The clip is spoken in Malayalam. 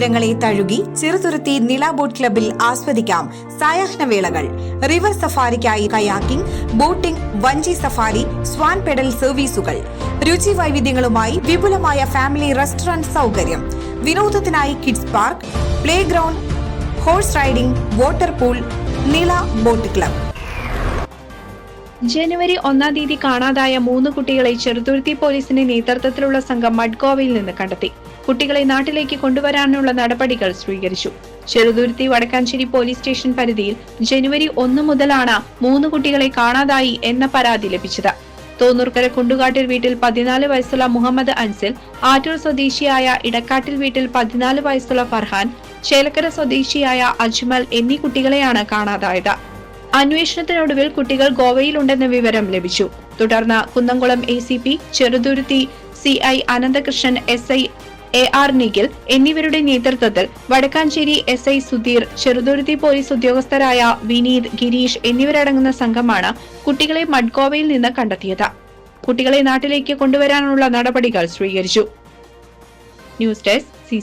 തീരങ്ങളെ തഴുകി ചെറുതുരുത്തി നില ബോട്ട് ക്ലബിൽ ആസ്വദിക്കാം സായാഹ്ന വേളകൾ. റിവർ സഫാരിക്കായി കയാക്കിംഗ് ബോട്ടിംഗ് വഞ്ചി സഫാരി സ്വാൻ പെഡൽ സർവീസുകൾ. രുചി വൈവിധ്യങ്ങളുമായി വിപുലമായ ഫാമിലി റെസ്റ്റോറന്റ് സൗകര്യം. വിനോദത്തിനായി kids park playground horse riding water pool Nila boat club. ജനുവരി ഒന്നാം തീയതി കാണാതായ മൂന്ന് കുട്ടികളെ ചെറുതുരുത്തി പോലീസിന്റെ നേതൃത്വത്തിലുള്ള സംഘം മഡ്ഗോവയിൽ നിന്ന് കണ്ടെത്തി. കുട്ടികളെ നാട്ടിലേക്ക് കൊണ്ടുവരാനുള്ള നടപടികൾ സ്വീകരിച്ചു. ചെറുതുരുത്തി വടക്കാഞ്ചേരി പോലീസ് സ്റ്റേഷൻ പരിധിയിൽ ജനുവരി ഒന്ന് മുതലാണ് മൂന്ന് കുട്ടികളെ കാണാതായി എന്ന പരാതി ലഭിച്ചത്. തോന്നൂർക്കര കുണ്ടുകാട്ടിൽ വീട്ടിൽ പതിനാല് വയസ്സുള്ള മുഹമ്മദ് അൻസിൽ ആറ്റൂർ സ്വദേശിയായ ഇടക്കാട്ടിൽ വീട്ടിൽ പതിനാല് വയസ്സുള്ള ഫർഹാൻ ചേലക്കര സ്വദേശിയായ അജ്മൽ എന്നീ കുട്ടികളെയാണ് കാണാതായത്. അന്വേഷണത്തിനൊടുവിൽ കുട്ടികൾ ഗോവയിലുണ്ടെന്ന വിവരം ലഭിച്ചു. തുടർന്ന് Kunnamkulam A C P Cheruthuruthy C I Ananthakrishnan S I A R Nikhil എന്നിവരുടെ നേതൃത്വത്തിൽ Vadakkanchery S I Sudheer Cheruthuruthy police ഉദ്യോഗസ്ഥരായ Vineeth Gireesh എന്നിവരടങ്ങുന്ന സംഘമാണ് കുട്ടികളെ മഡ്ഗോവയിൽ നിന്ന് കണ്ടെത്തിയത്. കുട്ടികളെ നാട്ടിലേക്ക് കൊണ്ടുവരാനുള്ള നടപടികൾ സ്വീകരിച്ചു. News desk C